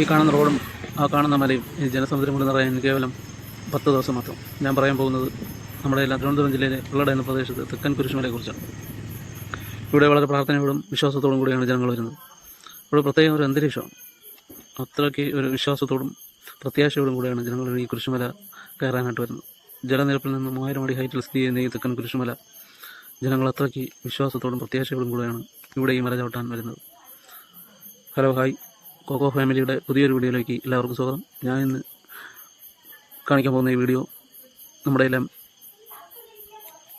ഈ കാണുന്ന റോഡും ആ കാണുന്ന മലയും ഈ ജനസമുദ്രം കൊണ്ട് നിറയാൻ കേവലം പത്ത് ദിവസം മാത്രം. ഞാൻ പറയാൻ പോകുന്നത് നമ്മുടെ എല്ലാ തിരുവനന്തപുരം ജില്ലയിലെ പിള്ളട എന്ന പ്രദേശത്ത് തെക്കൻ കുരിശുമലയെക്കുറിച്ചാണ്. ഇവിടെ വളരെ പ്രാർത്ഥനയോടും വിശ്വാസത്തോടും കൂടിയാണ് ജനങ്ങൾ വരുന്നത്. ഇവിടെ പ്രത്യേകം ഒരു അന്തരീക്ഷമാണ്. അത്രയ്ക്ക് ഒരു വിശ്വാസത്തോടും പ്രത്യാശയോടും കൂടിയാണ് ജനങ്ങൾ ഈ കുരിശുമല കയറാനായിട്ട് വരുന്നത്. ജലനിരപ്പിൽ നിന്ന് മൂവായിരം അടി ഹൈറ്റിൽ സ്ഥിതി ചെയ്യുന്ന ഈ തെക്കൻ കുരിശുമല ജനങ്ങൾ അത്രയ്ക്ക് വിശ്വാസത്തോടും പ്രത്യാശയോടും കൂടെയാണ് ഇവിടെ ഈ മല ചവിട്ടാൻ വരുന്നത്. Hello hi. കോക്കോ ഫാമിലിയുടെ പുതിയൊരു വീഡിയോയിലേക്ക് എല്ലാവർക്കും സ്വാഗതം. ഞാൻ ഇന്ന് കാണിക്കാൻ പോകുന്ന ഈ വീഡിയോ നമ്മുടെ എല്ലാം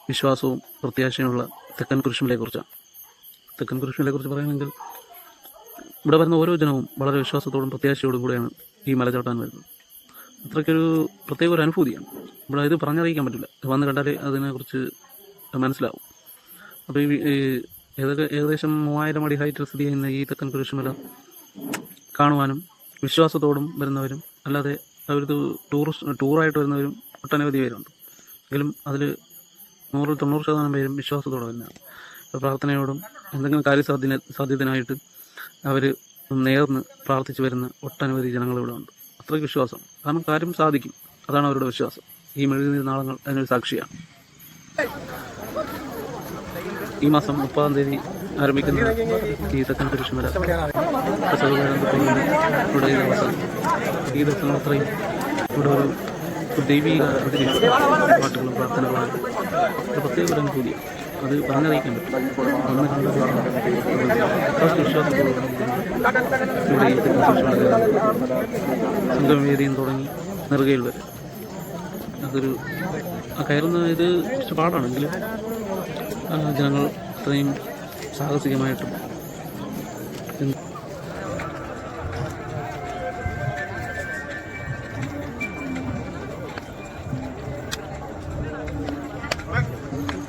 വിശ്വാസവും പ്രത്യാശയുമുള്ള തെക്കൻ കുരിശുമലയെക്കുറിച്ചാണ് തെക്കൻ കുരിശുമലയെക്കുറിച്ച് പറയുകയാണെങ്കിൽ ഇവിടെ വരുന്ന ഓരോ ജനവും വളരെ വിശ്വാസത്തോടും പ്രത്യാശയോടും കൂടെയാണ് ഈ മല ചവിട്ടാൻ വരുന്നത്. അത്രയ്ക്കൊരു പ്രത്യേക ഒരു അനുഭൂതിയാണ്. ഇവിടെ ഇത് പറഞ്ഞറിയിക്കാൻ പറ്റില്ല. വന്ന് കണ്ടാലേ അതിനെക്കുറിച്ച് മനസ്സിലാവും. അപ്പോൾ ഈ ഏകദേശം മൂവായിരം അടി ഹൈറ്റിൽ സ്ഥിതി ചെയ്യുന്ന ഈ തെക്കൻ കുരിശുമല കാണുവാനും വിശ്വാസത്തോടും വരുന്നവരും അല്ലാതെ അവരിത് ടൂറിസ്റ്റ് ടൂറായിട്ട് വരുന്നവരും ഒട്ടനവധി പേരുണ്ട്. എങ്കിലും അതിൽ നൂറ് തൊണ്ണൂറ് ശതമാനം പേരും വിശ്വാസത്തോടെ തന്നെയാണ്. പ്രാർത്ഥനയോടും എന്തെങ്കിലും കാര്യസാധ്യ സാധ്യതനായിട്ട് അവർ നേർന്ന് പ്രാർത്ഥിച്ചു വരുന്ന ഒട്ടനവധി ജനങ്ങൾ ഇവിടെ ഉണ്ട്. അത്രയ്ക്ക് വിശ്വാസം കാരണം കാര്യം സാധിക്കും. അതാണ് അവരുടെ വിശ്വാസം. ഈ മെഴുകുന്ന നാളങ്ങൾ അതിനൊരു സാക്ഷിയാണ്. ഈ മാസം മുപ്പതാം തീയതി ആരംഭിക്കുന്ന. തെക്കൻ കുരിശുമല ഇവിടെ അത്രയും ഇവിടെ ഒരു ദൈവിക പാട്ടുകളും പ്രാർത്ഥനകളും പ്രത്യേക ഒരു അനുഭൂതി അത് പറഞ്ഞറിയിക്കാൻ പറ്റും. സംഗമവേദിയും തുടങ്ങി നെറുകയിൽ വരെ. അതൊരു കയറുന്ന ഇത് കുറച്ച് പാടാണെങ്കിലും ജനങ്ങൾ അത്രയും സാഹസികമായിട്ടും.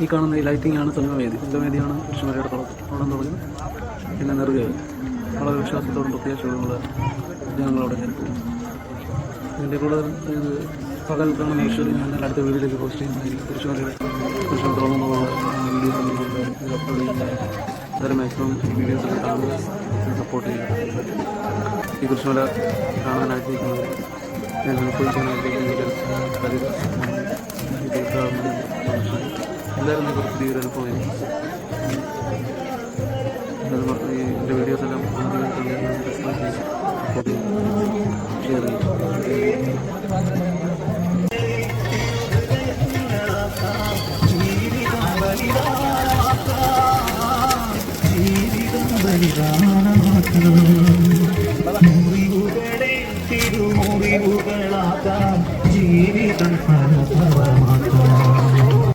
ഈ കാണുന്ന ഈ ലൈറ്റിംഗ് ആണ് സംഗമവേദി സംഗമവേദിയാണ് കൃഷ്ണമലയുടെ തുടക്കം തുടങ്ങി. പിന്നെ നെറുകയാണ് വളരെ വിശ്വാസത്തോടും പ്രത്യാശയോടുമുള്ള ജനങ്ങളോട് പോകും ഇതിന്റെ കൂടെ ഇത് പകൽ കാണുന്ന ഈശ്വരി ഞാൻ അടുത്ത വീഡിയോയിലേക്ക് പോസ്റ്റ് ചെയ്യുന്നതായിരിക്കും. കൃഷ്ണമലയുടെ കൃഷ്ണ തുടങ്ങുന്നുള്ള വീഡിയോ അപ്ലോഡ് ചെയ്യുന്നതായിരിക്കും. അതായത് മാക്സിമം വീഡിയോസ് ഒക്കെ കാണുക സപ്പോർട്ട് ചെയ്യുക ഈ കൃഷ്ണമല കാണാൻ ആഗ്രഹിക്കുന്നവർ ഞാൻ ആഗ്രഹിക്കുന്നവർ കരുത എല്ലാവരും നിങ്ങൾക്ക് പുതിയൊരു അനുഭവമായിരിക്കും എന്റെ വീഡിയോസ് എല്ലാം മുറിവുകളെ തിരുമുറിവുകളാക്കാം ജീവിതം